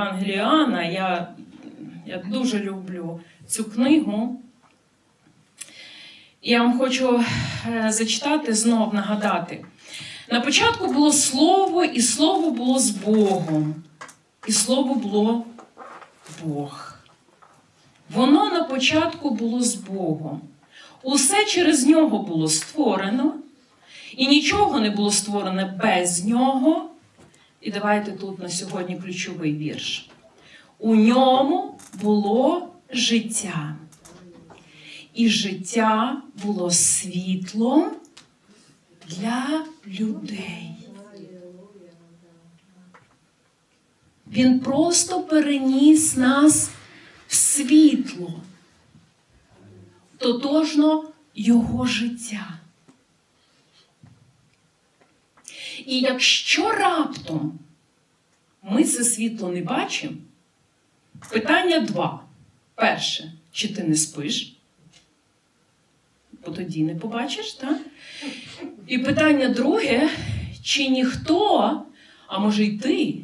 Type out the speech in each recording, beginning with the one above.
Євангелію Іоанна. Я, я дуже люблю цю книгу. Я вам хочу е, зачитати знов нагадати. На початку було слово, і слово було з Богом, і слово було Бог. Воно на початку було з Богом. Усе через нього було створено, і нічого не було створено без нього. І давайте тут на сьогодні ключовий вірш. У ньому було життя. І життя було світлом для людей. Він просто переніс нас в світло, тотожно його життя. І якщо раптом ми це світло не бачимо, питання два. Перше, чи ти не спиш? Бо тоді не побачиш, так? І питання друге, чи ніхто, а може й ти,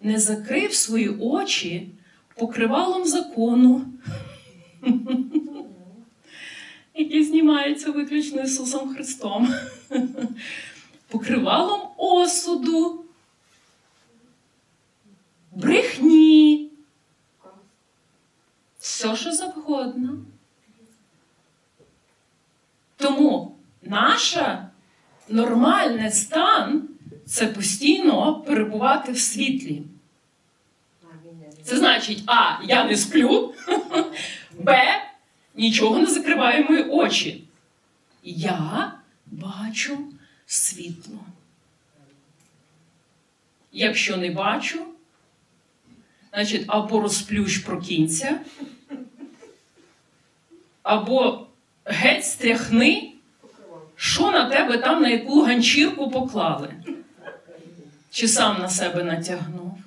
не закрив свої очі покривалом закону, який знімається виключно Ісусом Христом, покривалом осуду, брехні, все, що завгодно. Тому наша нормальний стан це постійно перебувати в світлі. Це значить, А, я не сплю, Б, нічого не закриває мої очі. Я бачу світло. Якщо не бачу, значить або розплющ прокинься, або геть стряхни, що на тебе там на яку ганчірку поклали. Чи сам на себе натягнув.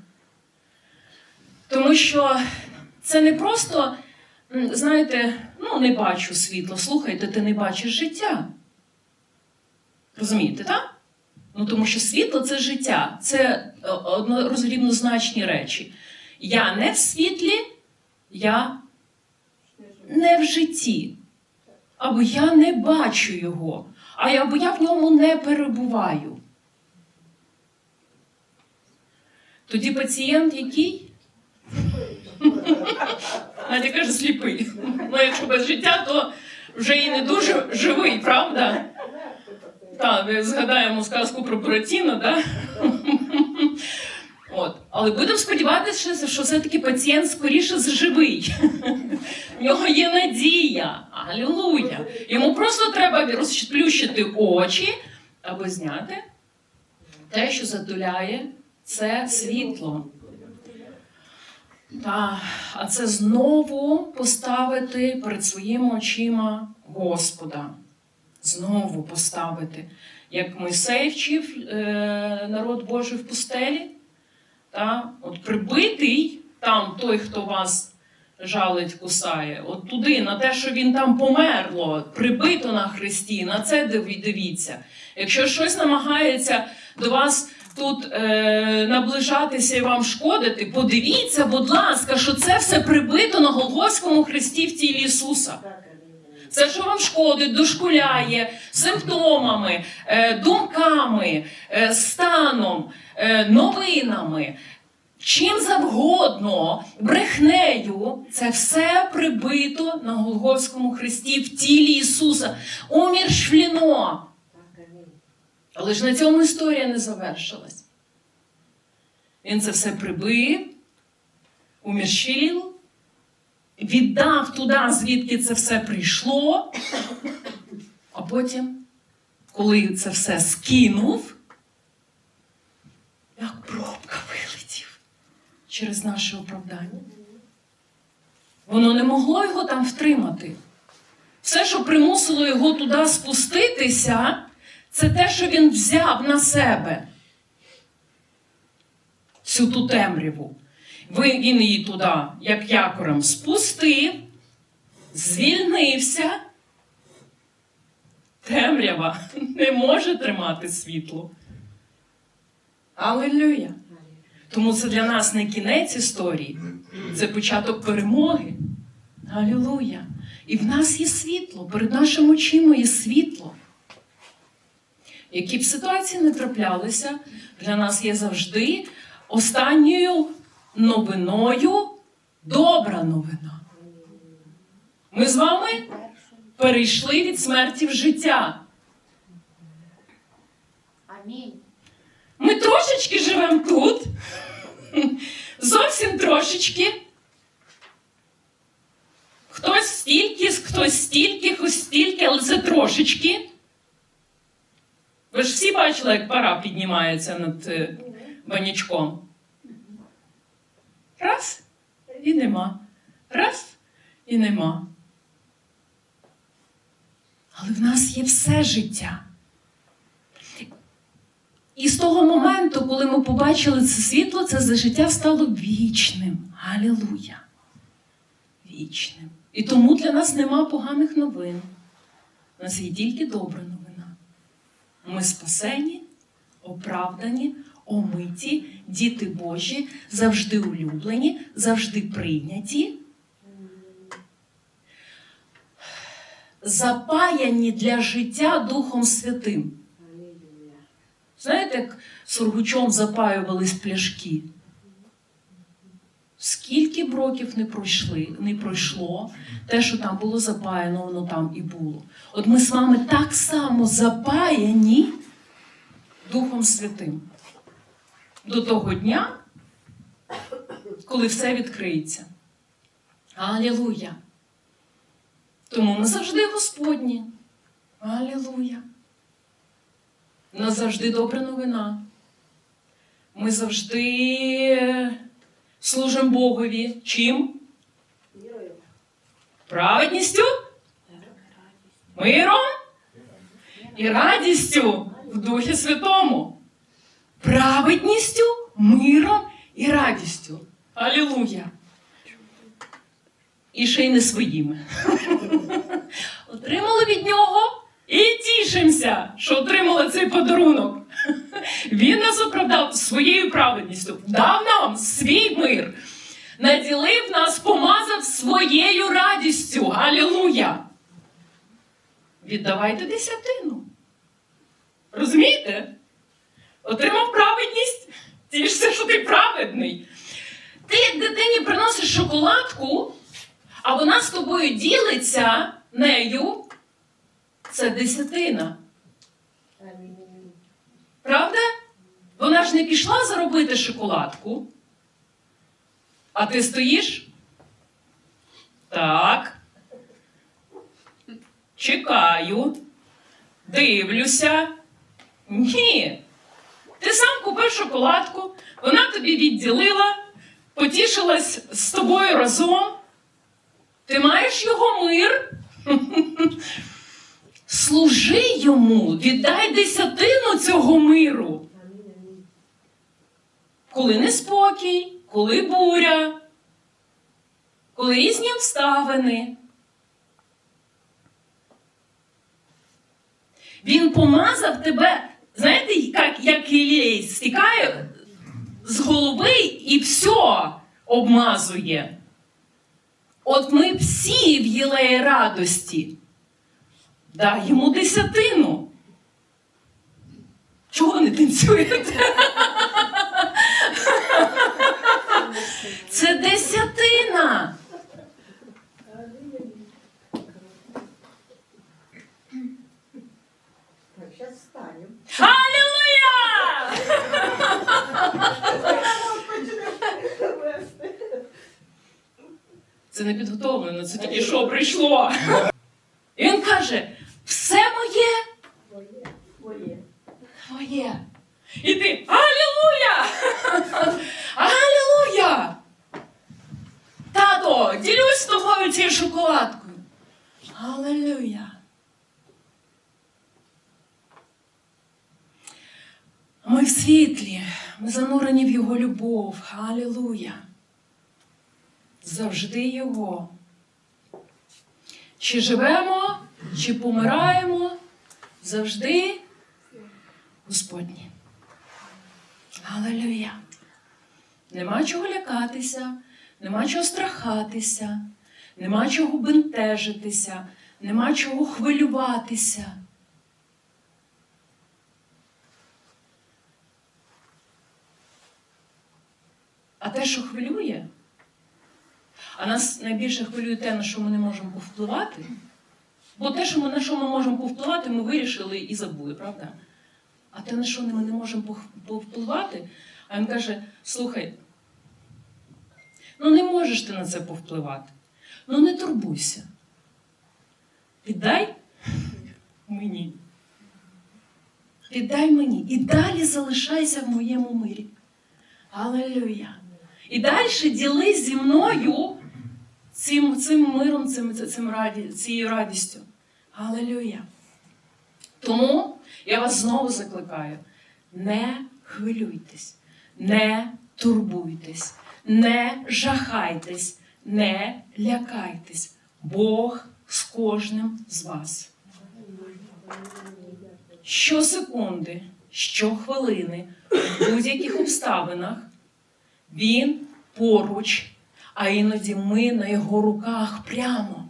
Тому що це не просто, знаєте, ну не бачу світла. Слухайте, ти не бачиш життя. Розумієте, так? Ну тому що світло це життя, це е, одно- рівнозначні речі. Я не в світлі, я не в житті. Або я не бачу його, або я в ньому не перебуваю. Тоді пацієнт який? Надя каже, сліпий. Ну, якщо без життя, то вже і не дуже живий, правда? Так, згадаємо сказку про Буратіно, да? От. Але будемо сподіватися, що все-таки пацієнт скоріше живий. В нього є надія. Алілуя. Йому просто треба розплющити очі або зняти те, що затуляє це світло. Та, а це знову поставити перед своїми очима Господа. Знову поставити. Як Мойсей вчив е, народ Божий в пустелі. Та, от прибитий там той, хто вас жалить, кусає, от туди, на те, що він там померло, прибито на Христі, на це дивіться. Якщо щось намагається до вас тут е, наближатися і вам шкодити, подивіться, будь ласка, що це все прибито на Голгофському Христі в тілі Ісуса. Це, що вам шкодить, дошкуляє симптомами, е, думками, е, станом, е, новинами, чим завгодно, брехнею, це все прибито на Голгофському Христі в тілі Ісуса. Уміршвліно. Але ж на цьому історія не завершилась. Він це все прибив, умірщив, віддав туди, звідки це все прийшло, а потім, коли це все скинув, як пробка вилетів через наше оправдання. Воно не могло його там втримати. Все, що примусило його туди спуститися, це те, що він взяв на себе цю ту темряву. Він її туди, як якорем, спустив, звільнився. Темрява не може тримати світло. Алілюя! Тому це для нас не кінець історії, це початок перемоги. Алілуя! І в нас є світло, перед нашими очима є світло. Які б ситуації не траплялися, для нас є завжди останньою новиною добра новина. Ми з вами перейшли від смерті в життя. Амінь. Ми трошечки живемо тут, зовсім трошечки. Хтось стільки, хтось стільки, хтось стільки, але це трошечки. Ви ж всі бачили, як пара піднімається над е, банячком. Раз і нема. Раз і нема. Але в нас є все життя. І з того моменту, коли ми побачили це світло, це життя стало вічним. Алілуя. Вічним. І тому для нас нема поганих новин. У нас є тільки добра новина. Ми спасені, оправдані, омиті, діти Божі, завжди улюблені, завжди прийняті. Запаяні для життя Духом Святим. Знаєте, як сургучом запаювались пляшки? Скільки б років не пройшли, не пройшло, те, що там було запаяно, воно там і було. От ми з вами так само запаяні Духом Святим до того дня, коли все відкриється. Алілуя! Тому ми завжди Господні. Алілуя! Нас завжди добра новина. Ми завжди служимо Богові. Чим? Вірою. Праведністю, миром і радістю в Духі Святому. Праведністю, миром і радістю. Алілуя! І ще й не своїми. Отримали від нього і тішимося, що отримали цей подарунок. Він нас оправдав своєю праведністю, дав нам свій мир, наділив нас, помазав своєю радістю. Алілуя! Віддавайте десятину. Розумієте? Отримав праведність, тішся, що ти праведний. Ти як дитині приносиш шоколадку, а вона з тобою ділиться нею. Це десятина. Правда? Вона ж не пішла заробити шоколадку. А ти стоїш? Так. Чекаю. Дивлюся. Ні. Ти сам купив шоколадку, вона тобі відділила, потішилась з тобою разом. Ти маєш його мир. Служи йому, віддай десятину цього миру. Коли неспокій, коли буря, коли різні обставини. Він помазав тебе, знаєте, як, як лілей стікає з голови і все обмазує. От ми всі в єлеї радості. Дай йому десятину. Чого не танцюєте? Це десятина. Так, зараз встанем. Це не підготовлено, це тільки що прийшло. І він каже: все моє Твоє. Твоє. І ти Алілуя! Алілуя! Тато, ділюсь з тобою цією шоколадкою. Алілуя! Ми в світлі, ми занурені в Його любов. Алілуя! Завжди Його. Чи живемо, чи помираємо, завжди Господні. Алілуя! Нема чого лякатися, нема чого страхатися, нема чого бентежитися, нема чого хвилюватися. А те, що хвилює, а нас найбільше хвилює те, на що ми не можемо повпливати. Бо те, що ми, на що ми можемо повпливати, ми вирішили і забули, правда? А те, на що ми не можемо повпливати, а він каже: слухай, ну не можеш ти на це повпливати. Ну не турбуйся. Віддай мені. Віддай мені. І далі залишайся в моєму мирі. Алелюя. І далі ділись зі мною цим, цим миром, цим, цим раді, цією радістю. Алелюя. Тому я вас знову закликаю: не хвилюйтесь, не турбуйтесь, не жахайтесь, не лякайтесь. Бог з кожним з вас. Щосекунди, щохвилини, в будь-яких обставинах він поруч, а іноді ми на його руках прямо.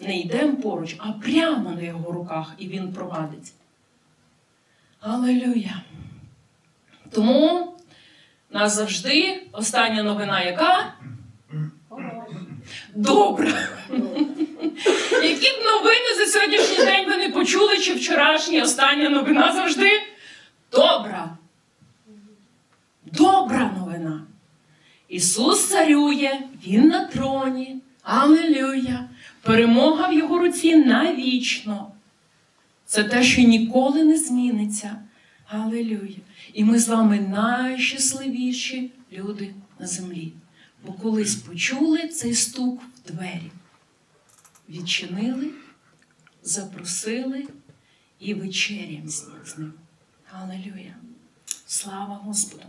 Не йдемо поруч, а прямо на його руках, і він провадить. Алелюя. Тому нас завжди остання новина яка? Добра. Які б новини за сьогоднішній день ви не почули, чи вчорашні, остання новина завжди добра. Добра новина. Ісус царює, Він на троні. Алелюя. Перемога в Його руці навічно. Це те, що ніколи не зміниться. Алелюя. І ми з вами найщасливіші люди на землі. Бо колись почули цей стук в двері. Відчинили, запросили і вечерям з ним. Алелюя. Слава Господу!